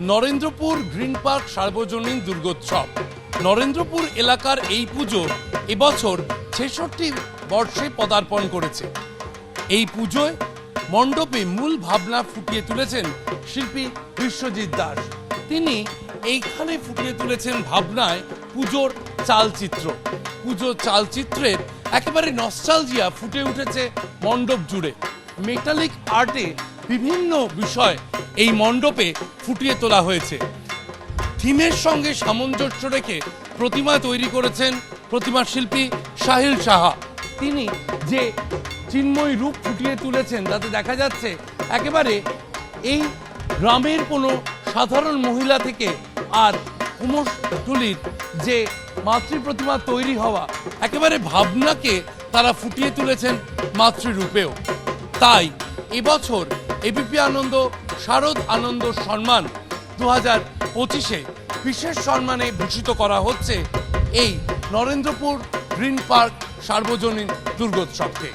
Narendrapur green park সার্বজনীন দুর্গোৎসব। নরেন্দ্রপুর এলাকার এই পুজো এবছর ছেষট্টি বর্ষে পদার্পণ করেছে। এই পুজোয় মণ্ডপে মূল ভাবনা ফুটিয়ে তুলেছেন শিল্পী বিশ্বজিৎ দাস। তিনি এইখানে ফুটিয়ে তুলেছেন ভাবনায় পুজোর চালচিত্র। পুজোর চালচিত্রের একেবারে নস্টালজিয়া ফুটে উঠেছে মণ্ডপ জুড়ে। মেটালিক আর্টে বিভিন্ন বিষয় এই মণ্ডপে ফুটিয়ে তোলা হয়েছে। থিমের সঙ্গে সামঞ্জস্য রেখে প্রতিমা তৈরি করেছেন প্রতিমা শিল্পী সাহিল সাহা। তিনি যে চিন্ময় রূপ ফুটিয়ে তুলেছেন, তাতে দেখা যাচ্ছে একেবারে এই গ্রামের কোনো সাধারণ মহিলা থেকে আর কুমোরটুলির যে মাতৃ প্রতিমা তৈরি হওয়া, একেবারে ভাবনাকে তারা ফুটিয়ে তুলেছেন মাতৃরূপেও। তাই এবছর এবিপি আনন্দ, শারদ আনন্দ, সম্মান। দু হাজার পঁচিশে বিশেষ সম্মানে ভূষিত করা হচ্ছে এই নরেন্দ্রপুর গ্রিন পার্ক সার্বজনীন দুর্গোৎসবকে।